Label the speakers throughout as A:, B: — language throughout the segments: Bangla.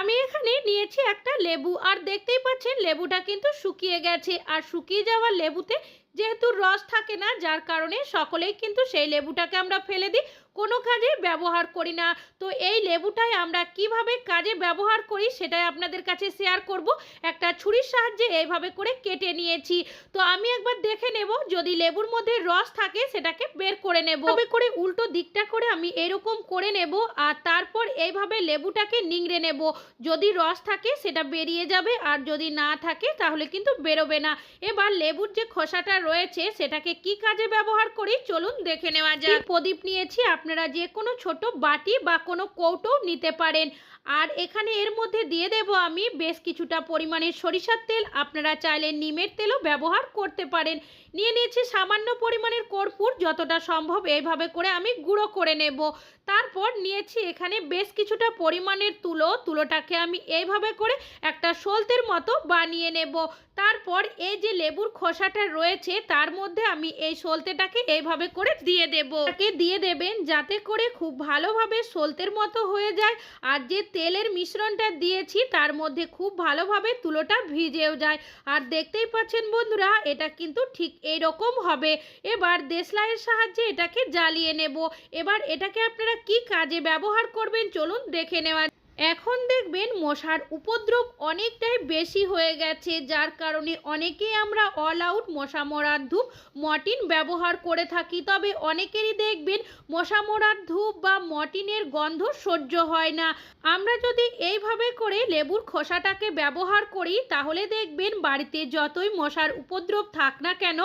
A: আমি এখানে নিয়েছি একটা লেবু, আর দেখতেই পাচ্ছেন লেবুটা কিন্তু শুকিয়ে গেছে। আর শুকিয়ে যাওয়া লেবুতে যেহেতু রস থাকে না, যার কারণে সকলেই কিন্তু সেই লেবুটাকে আমরা ফেলে দিই। কোনো কাজে ব্যবহার করি না। তো এই লেবুটাই আমরা কীভাবে কাজে ব্যবহার করি সেটাই আপনাদের কাছে শেয়ার করব। একটা ছুরির সাহায্যে এইভাবে করে কেটে নিয়েছি। তো আমি একবার দেখে নেব, যদি লেবুর মধ্যে রস থাকে সেটাকে বের করে নেব। এভাবে করে উল্টো দিকটা করে আমি এরকম করে নেব আর তারপর এইভাবে লেবুটাকে নিংড়ে নেব। যদি রস থাকে সেটা বেরিয়ে যাবে আর যদি না থাকে তাহলে কিন্তু বেরোবে না। এবার লেবুর যে খোসাটা রয়েছে সেটাকে কি কাজে ব্যবহার করি চলুন দেখে নেওয়া যাক। প্রদীপ নিয়েছি আপনারা যে কোনো ছোট বাটি বা কোনো কৌটো নিতে পারেন। আর এখানে এর মধ্যে দিয়ে দেব আমি বেশ কিছুটা পরিমাণে সরিষার তেল। আপনারা চাইলে নিমের তেলও ব্যবহার করতে পারেন। নিয়ে নিয়েছি সামান্য পরিমাণের কর্পূর। যতটা সম্ভব এইভাবে করে আমি গুঁড়ো করে নেব। তারপর নিয়েছি এখানে বেশ কিছুটা পরিমাণের তুলো। তুলোটাকে আমি এইভাবে করে একটা সলতের মতো বানিয়ে নেব। তারপর এই যে লেবুর খোসাটা রয়েছে, তার মধ্যে আমি এই সলতেটাকে এইভাবে করে দিয়ে দেব। তাকে দিয়ে দেবেন যাতে করে খুব ভালোভাবে সলতের মতো হয়ে যায়। আর যে তেলের মিশ্রণটা দিয়েছি, তার মধ্যে খুব ভালোভাবে তুলোটা ভিজেও যায়। আর দেখতেই পাচ্ছেন বন্ধুরা, এটা কিন্তু ঠিক এইরকম হবে। এবার দেশলাইয়ের সাহায্যে এটাকে জ্বালিয়ে নেব। এবার এটাকে আপনারা কি কাজে ব্যবহার করবেন? চলুন দেখে নেওয়া এখন দেখবেন মশার উপদ্রব অনেকটাই বেশি হয়ে গেছে, যার কারণে অনেকেই আমরা অল আউট মশা মরার ধূপ মর্টিন ব্যবহার করে থাকি। তবে অনেকেরই দেখবেন মশা মরার ধূপ বা মর্টিনের গন্ধ সহ্য হয় না। আমরা যদি এইভাবে করে লেবুর খোসাটাকে ব্যবহার করি, তাহলে দেখবেন বাড়িতে যতই মশার উপদ্রব থাক না কেন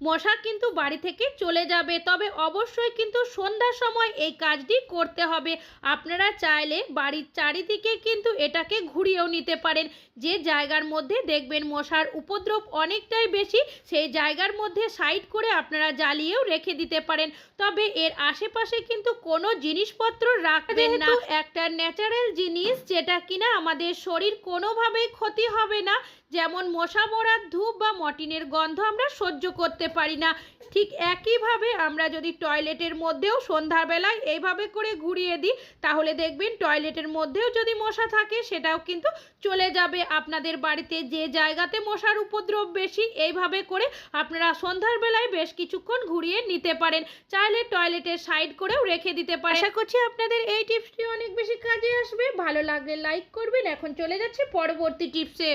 A: মশা কিন্তু বাড়ি থেকে চলে যাবে। তবে অবশ্যই কিন্তু সন্ধ্যার সময় এই কাজটি করতে হবে। আপনারা চাইলে বাড়ির চারিদিকে কিন্তু এটাকে ঘুরিয়েও নিতে পারেন। যে জায়গার মধ্যে দেখবেন মশার উপদ্রব অনেকটাই বেশি সেই জায়গার মধ্যে সাইড করে আপনারা জ্বালিয়েও রেখে দিতে পারেন। তবে এর আশেপাশে কিন্তু কোনো জিনিসপত্র রাখবেন না। একটা ন্যাচারাল জিনিস যেটা কিনা আমাদের শরীর কোনোভাবেই ক্ষতি হবে না। যেমন মশা মরার ধূপ বা মটিনের গন্ধ আমরা সহ্য করতে পারি না। ঠিক একইভাবে আমরা যদি টয়লেটের মধ্যেও সন্ধ্যাবেলায় এইভাবে করে ঘুরিয়ে দিই, তাহলে দেখবেন টয়লেটের মধ্যেও যদি মশা থাকে, সেটাও কিন্তু চলে যাবে। আপনাদের বাড়িতে যে জায়গাতে মশার উপদ্রব বেশি, এইভাবে করে আপনারা সন্ধ্যার বেলায় বেশ কিছুক্ষণ ঘুরিয়ে নিতে পারেন। চাইলে টয়লেটের সাইড করেও রেখে দিতে পারেন। আশা করছি আপনাদের এই টিপসটি অনেক বেশি কাজে আসবে। ভালো লাগলে লাইক করবেন। এখন চলে যাচ্ছে পরবর্তী টিপসে।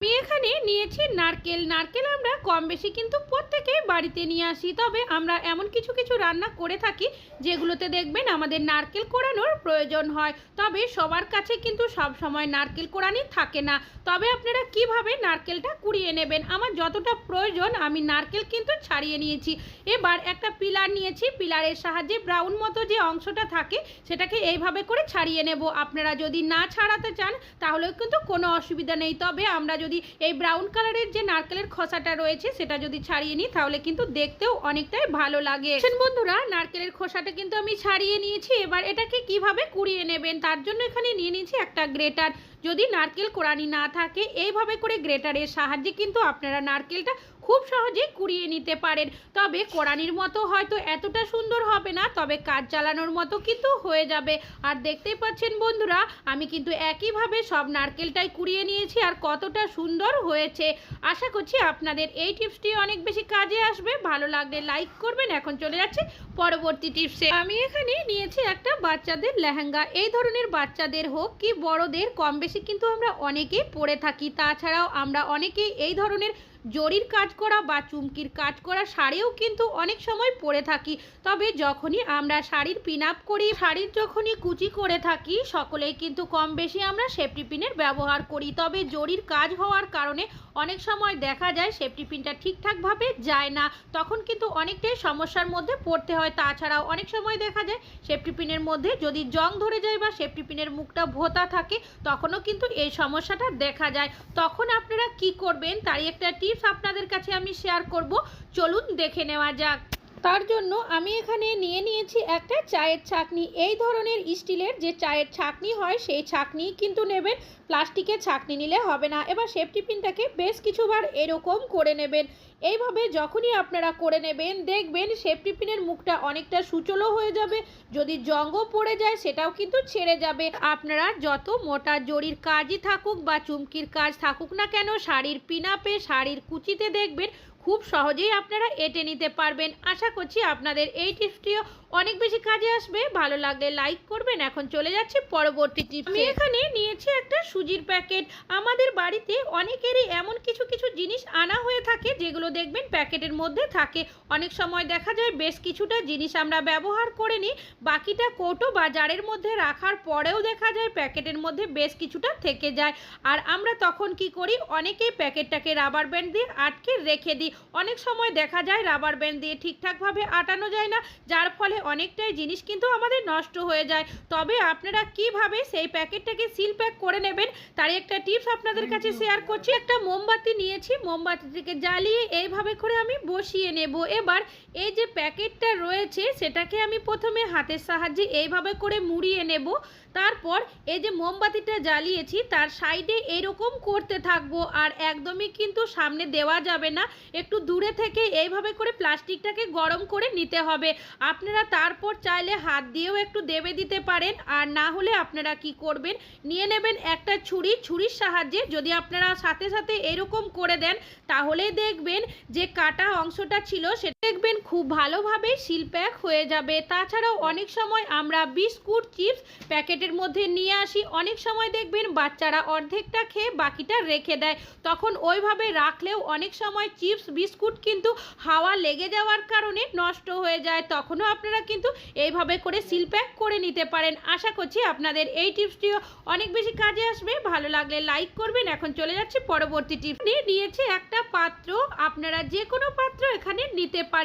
A: আমি এখানে নিয়েছি নারকেল। নারকেল আমরা কম বেশি কিন্তু প্রত্যেকেই বাড়িতে নিয়ে আসি। তবে আমরা এমন কিছু কিছু রান্না করে থাকি, যেগুলোতে দেখবেন আমাদের নারকেল কোড়ানোর প্রয়োজন হয়। তবে সবার কাছে কিন্তু সব সময় নারকেল কোড়ানি থাকে না। তবে আপনারা কীভাবে নারকেলটা কুড়িয়ে নেবেন? আমার যতটা প্রয়োজন, আমি নারকেল কিন্তু ছাড়িয়ে নিয়েছি। এবার একটা পিলার নিয়েছি। পিলারের সাহায্যে ব্রাউন মতো যে অংশটা থাকে, সেটাকে এইভাবে করে ছাড়িয়ে নেব। আপনারা যদি না ছাড়াতে চান, তাহলেও কিন্তু কোনো অসুবিধা নেই। তবে আমরা যদি এই ব্রাউন কালারের যে নারকেলের খোসাটা রয়েছে, সেটা যদি ছাড়িয়ে নিই, তাহলে কিন্তু দেখতেও অনেকটাই ভালো লাগে। বন্ধুরা, নারকেলের খোসাটা কিন্তু আমি ছাড়িয়ে নিয়েছি। এবার এটাকে কীভাবে কুড়িয়ে নেবেন, তার জন্য এখানে নিয়ে নিয়েছি একটা গ্রেটার যদি নারকেল কোড়ানি না থাকে, এইভাবে করে গ্রেটারের সাহায্যে কিন্তু আপনারা নারকেলটা খুব সহজেই কুড়িয়ে নিতে পারেন। তবে কোড়ানির মতো হয়তো এতটা সুন্দর হবে না, তবে কাজ চালানোর মতো কিন্তু হয়ে যাবে। আর দেখতেই পাচ্ছেন বন্ধুরা, আমি কিন্তু একইভাবে সব নারকেলটাই কুড়িয়ে নিয়েছি আর কতটা সুন্দর হয়েছে। আশা করছি আপনাদের এই টিপসটি অনেক বেশি কাজে আসবে। ভালো লাগলে লাইক করবেন। এখন চলে যাচ্ছে পরবর্তী টিপসে। আমি এখানে নিয়েছি একটা বাচ্চাদের লেহেঙ্গা। এই ধরনের বাচ্চাদের হোক কি বড়দের কম বেশি কিন্তু আমরা অনেকেই পড়ে থাকি। তাছাড়াও আমরা অনেকেই এই ধরনের জরির কাজ করা বা চুমকির কাজ করা শাড়িও কিন্তু অনেক সময় পরে থাকি। তবে যখনই আমরা শাড়ির পিন আপ করি, শাড়ির যখনই কুচি করে থাকি, সকলেই কিন্তু কম বেশি আমরা সেফটি পিনের ব্যবহার করি। তবে জরির কাজ হওয়ার কারণে অনেক সময় দেখা যায় সেফটি পিনটা ঠিকঠাকভাবে যায় না। তখন কিন্তু অনেকটাই সমস্যার মধ্যে পড়তে হয়। তাছাড়াও অনেক সময় দেখা যায় সেফটি পিনের মধ্যে যদি জং ধরে যায় বা সেফটি পিনের মুখটা ভোতা থাকে, তখনও কিন্তু এই সমস্যাটা দেখা যায়। তখন আপনারা কি করবেন? তারই একটা টিপ টিপস আপনাদের কাছে আমি শেয়ার করব। চলুন দেখে নেওয়া যাক। তার জন্য আমি এখানে নিয়ে নিয়েছি একটা চায়ের ছাকনি। এই ধরনের স্টিলের যে চায়ের ছাকনি হয়, সেই ছাকনি কিন্তু নেবেন। প্লাস্টিকের ছাকনি নিলে হবে না। এবার সেফটি পিনটাকে বেশ কিছুবার এরকম করে নেবেন। এইভাবে যখনই আপনারা করে নেবেন, দেখবেন সেফটি পিনের মুখটা অনেকটা সুচলো হয়ে যাবে। যদি জঙ্গ পড়ে যায়, সেটাও কিন্তু ছেড়ে যাবে। আপনারা যত মোটা জরির কাজই থাকুক বা চুমকির কাজ থাকুক না কেন, শাড়ির পিনাপে, শাড়ির কুচিতে দেখবেন খুব সহজেই আপনারা এঁটে নিতে পারবেন। আশা করছি আপনাদের এই টিপসটিও অনেক বেশি কাজে আসবে। ভালো লাগলে লাইক করবেন। এখন চলে যাচ্ছে পরবর্তী টিপস। আমি এখানে নিয়েছি একটা সুজির প্যাকেট। আমাদের বাড়িতে অনেকেরই এমন কিছু কিছু জিনিস আনা হয়ে থাকে, যেগুলো দেখবেন প্যাকেটের মধ্যে থাকে। অনেক সময় দেখা যায় বেশ কিছুটা জিনিস আমরা ব্যবহার করে নিই। বাকিটা কোটো বা জারের মধ্যে রাখার পরেও দেখা যায় প্যাকেটের মধ্যে বেশ কিছুটা থেকে যায়। আর আমরা তখন কি করি? অনেকেই প্যাকেটটাকে রাবার ব্যান্ড দিয়ে আটকে রেখে দিই। অনেক সময় দেখা যায় রাবার ব্যান্ড দিয়ে ঠিকঠাকভাবে আটানো যায় না যার ফলে অনেকটাই জিনিস কিন্তু আমাদের নষ্ট হয়ে যায়। তবে আপনারা কীভাবে সেই প্যাকেটটাকে সিল প্যাক করে নেবেন তার একটা টিপস আপনাদের কাছে শেয়ার করছি। একটা মোমবাতি নিয়েছি মোমবাতিটিকে জ্বালিয়ে এইভাবে করে আমি বসিয়ে নেব। এবার এই যে প্যাকেটটা রয়েছে সেটাকে আমি প্রথমে হাতের সাহায্যে এইভাবে করে মুড়িয়ে নেব। তারপর এই যে মোমবাতিটা জ্বালিয়েছি, তার সাইডে এরকম করতে থাকব আর একদমই কিন্তু সামনে দেওয়া যাবে না। একটু দূরে থেকে এইভাবে করে প্লাস্টিকটাকে গরম করে নিতে হবে। আপনারা তারপর চাইলে হাত দিয়েও একটু দেবে দিতে পারেন আর না হলে আপনারা কি করবেন, নিয়ে নেবেন একটা ছুরি, ছুরির সাহায্যে যদি আপনারা সাথে সাথে এরকম করে দেন তাহলে দেখবেন যে কাটা অংশটা ছিল সেটা দেখবেন খুব ভালোভাবে সিল প্যাক হয়ে যাবে। তাছাড়াও অনেক সময় আমরা বিস্কুট, চিপস প্যাকেটের মধ্যে নিয়ে আসি। অনেক সময় দেখবেন বাচ্চারা অর্ধেকটা খেয়ে বাকিটা রেখে দেয়। তখন ওইভাবে রাখলেও অনেক সময় চিপস, বিস্কুট কিন্তু হাওয়া লেগে যাওয়ার কারণে নষ্ট হয়ে যায়। তখনও আপনারা কিন্তু এইভাবে করে সিল প্যাক করে নিতে পারেন। আশা করছি আপনাদের এই টিপসটিও অনেক বেশি কাজে আসবে। ভালো লাগলে লাইক করবেন। এখন চলে যাচ্ছে পরবর্তী টিপস। নিয়ে নিয়েছি একটা পাত্র। আপনারা যে কোনো পাত্র এখানে নিতে পারেন।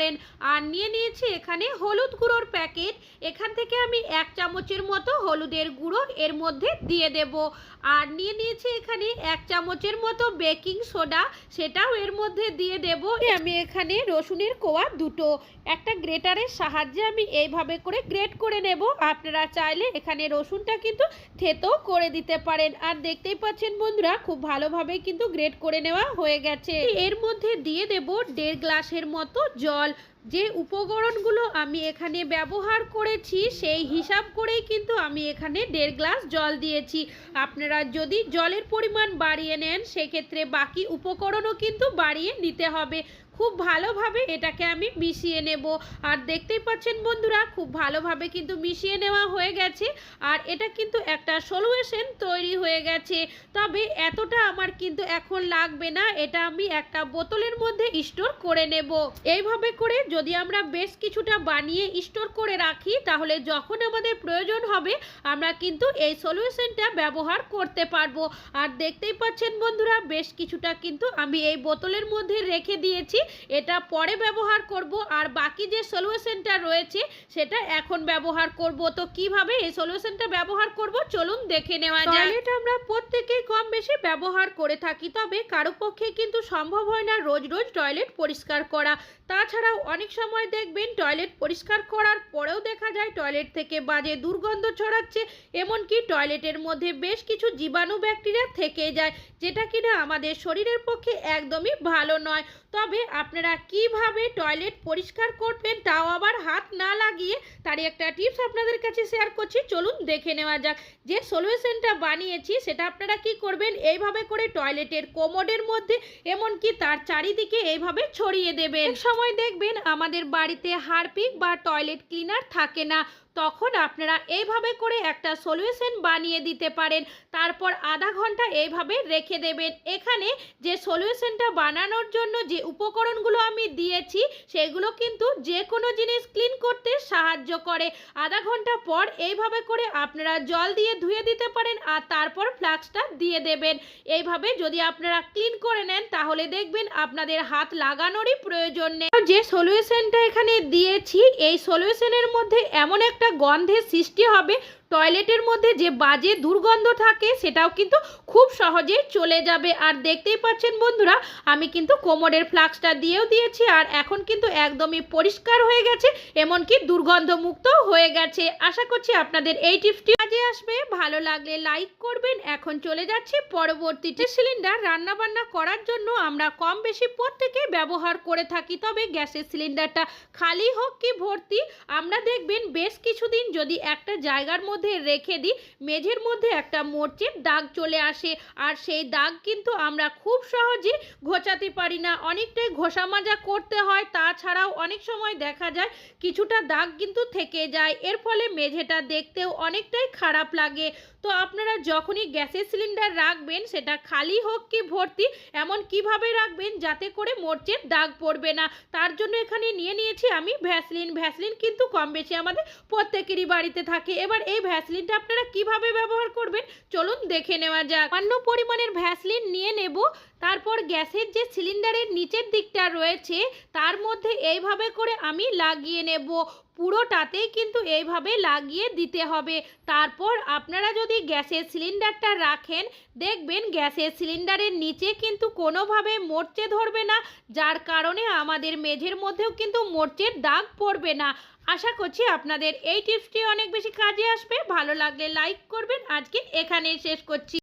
A: আর নিয়ে নিয়েছি এখানে হলুদ গুঁড়োর প্যাকেট। এখান থেকে আমি এক চামচের মতো হলুদের গুঁড়ো এর মধ্যে দিয়ে দেব। আর নিয়ে নিয়েছি এখানে এক চামচের মতো বেকিং সোডা, সেটাও এর মধ্যে দিয়ে দেব। আমি এখানে রসুনের কোয়া দুটো। একটা গ্রেটারের সাহায্যে আমি এইভাবে করে গ্রেট করে নেব। আপনারা চাইলে এখানে রসুনটা কিন্তু থেতেও করে দিতে পারেন। আর দেখতেই পাচ্ছেন বন্ধুরা, খুব ভালোভাবে কিন্তু গ্রেট করে নেওয়া হয়ে গেছে। এর মধ্যে দিয়ে দেব দেড় গ্লাসের মতো জল। যে উপকরণগুলো আমি এখানে ব্যবহার করেছি, সেই হিসাব করেই কিন্তু আমি এখানে দেড় গ্লাস জল দিয়েছি। আপনারা যদি জলের পরিমাণ বাড়িয়ে নেন, সেক্ষেত্রে বাকি উপকরণও কিন্তু বাড়িয়ে নিতে হবে। খুব ভালোভাবে এটাকে আমি মিশিয়ে নেব। আর দেখতেই পাচ্ছেন বন্ধুরা, খুব ভালোভাবে কিন্তু মিশিয়ে নেওয়া হয়ে গেছে। আর এটা কিন্তু একটা সলিউশন তৈরি হয়ে গেছে। তবে এতটা আমার কিন্তু এখন লাগবে না, এটা আমি একটা বোতলের মধ্যে স্টোর করে নেব। এইভাবে করে যদি আমরা বেশ কিছুটা বানিয়ে স্টোর করে রাখি, তাহলে যখন আমাদের প্রয়োজন হবে, আমরা কিন্তু এই সলিউশনটা ব্যবহার করতে পারব। আর দেখতেই পাচ্ছেন বন্ধুরা, বেশ কিছুটা কিন্তু আমি এই বোতলের মধ্যে রেখে দিয়েছি। এটা পরে ব্যবহার করব আর বাকি যে সলিউশনটা রয়েছে সেটা এখন ব্যবহার করব। তো কীভাবে এই সলিউশনটা ব্যবহার করব? চলুন দেখে নেওয়া যায় টয়লেট আমরা প্রত্যেকেই কম বেশি ব্যবহার করে থাকি, তবে কারও পক্ষে কিন্তু সম্ভব হয় না রোজ রোজ টয়লেট পরিষ্কার করা। তাছাড়াও অনেক সময় দেখবেন টয়লেট পরিষ্কার করার পরেও দেখা যায় টয়লেট থেকে বাজে দুর্গন্ধ ছড়াচ্ছে, এমনকি টয়লেটের মধ্যে বেশ কিছু জীবাণু ব্যাকটেরিয়া থেকে যায়, যেটা কিনা আমাদের শরীরের পক্ষে একদমই ভালো নয়। তবে আপনারা কীভাবে টয়লেট পরিষ্কার করবেন, তাও আবার হাত না লাগিয়ে তারই একটা টিপস আপনাদের কাছে শেয়ার করছি। চলুন দেখে নেওয়া যাক যে সলিউশনটা বানিয়েছি, সেটা আপনারা কি করবেন? এইভাবে করে টয়লেটের কোমোডের মধ্যে, এমনকি তার চারিদিকে এইভাবে ছড়িয়ে দেবেন। সময় দেখবেন আমাদের বাড়িতে হারপিক বা টয়লেট ক্লিনার থাকে না। তখন আপনারা এইভাবে করে একটা সলিউশন বানিয়ে দিতে পারেন। তারপর আধা ঘণ্টা এইভাবে রেখে দেবেন। এখানে যে সলিউশনটা বানানোর জন্য যে উপকরণগুলো আমি দিয়েছি, সেগুলো কিন্তু যে কোনো জিনিস ক্লিন করতে সাহায্য করে। আধা ঘণ্টা পর এইভাবে করে আপনারা জল দিয়ে ধুয়ে দিতে পারেন আর তারপর ফ্লাক্সটা দিয়ে দেবেন। এইভাবে যদি আপনারা ক্লিন করে নেন, তাহলে দেখবেন আপনাদের হাত লাগানোরই প্রয়োজন নেই। যে সলিউশনটা এখানে দিয়েছি, এই সলিউশনের মধ্যে এমন একটা গন্ধের সৃষ্টি হবে টয়লেটের মধ্যে যে বাজে দুর্গন্ধ থাকে, সেটাও কিন্তু খুব সহজেই চলে যাবে। আর দেখতেই পাচ্ছেন বন্ধুরা, আমি কিন্তু কোমরের ফ্লাক্সটা দিয়েও দিয়েছি, আর এখন কিন্তু একদমই পরিষ্কার হয়ে গেছে, এমনকি দুর্গন্ধমুক্ত হয়ে গেছে। আশা করছি আপনাদের এই টিপসটি কাজে আসবে। ভালো লাগলে লাইক করবেন। এখন চলে যাচ্ছি পরবর্তীতে সিলিন্ডার রান্না বান্না করার জন্য আমরা কম বেশি প্রত্যেকে ব্যবহার করে থাকি, তবে গ্যাসের সিলিন্ডারটা খালি হোক কি ভর্তি, আমরা দেখবেন বেশ কিছুদিন যদি একটা জায়গার মধ্যে রেখে দিই। মেঝের মধ্যে একটা মোর্চের দাগ চলে আসে আর সেই দাগ কিন্তু আমরা খুব সহজে ঘোচাতে পারি না। অনেকটাই ঘষা মাজা করতে হয়, তাছাড়াও অনেক সময় দেখা যায় কিছুটা দাগ কিন্তু থেকে যায়। এর ফলে মেঝেটা দেখতেও অনেকটাই খারাপ লাগে। তো আপনারা যখনই গ্যাসের সিলিন্ডার রাখবেন, সেটা খালি হোক কি ভর্তি, এমন কীভাবে রাখবেন যাতে করে মোর্চের দাগ পড়বে না। তার জন্য এখানে নিয়ে নিয়েছি আমি ভ্যাসলিন। ভ্যাসলিন কিন্তু কম বেশি আমাদের প্রত্যেকেরই বাড়িতে থাকে। এবার এই ভ্যাসলিনটা আপনারা কীভাবে ব্যবহার করবেন, চলুন দেখে নেওয়া যাক। অন্য পরিমাণের ভ্যাসলিন নিয়ে নেব। তারপর গ্যাসের যে সিলিন্ডারের নিচের দিকটা রয়েছে, তার মধ্যে এইভাবে করে আমি লাগিয়ে নেব। পুরোটাতেই কিন্তু এইভাবে লাগিয়ে দিতে হবে। তারপর আপনারা যদি গ্যাসের সিলিন্ডারটা রাখেন, দেখবেন গ্যাসের সিলিন্ডারের নিচে কিন্তু কোনোভাবে মরচে ধরবে না, যার কারণে আমাদের মেঝের মধ্যেও কিন্তু মরচের দাগ পড়বে না। আশা করছি আপনাদের এই টিপসটি অনেক বেশি কাজে আসবে। ভালো লাগলে লাইক করবেন। আজকে এখানেই শেষ করছি।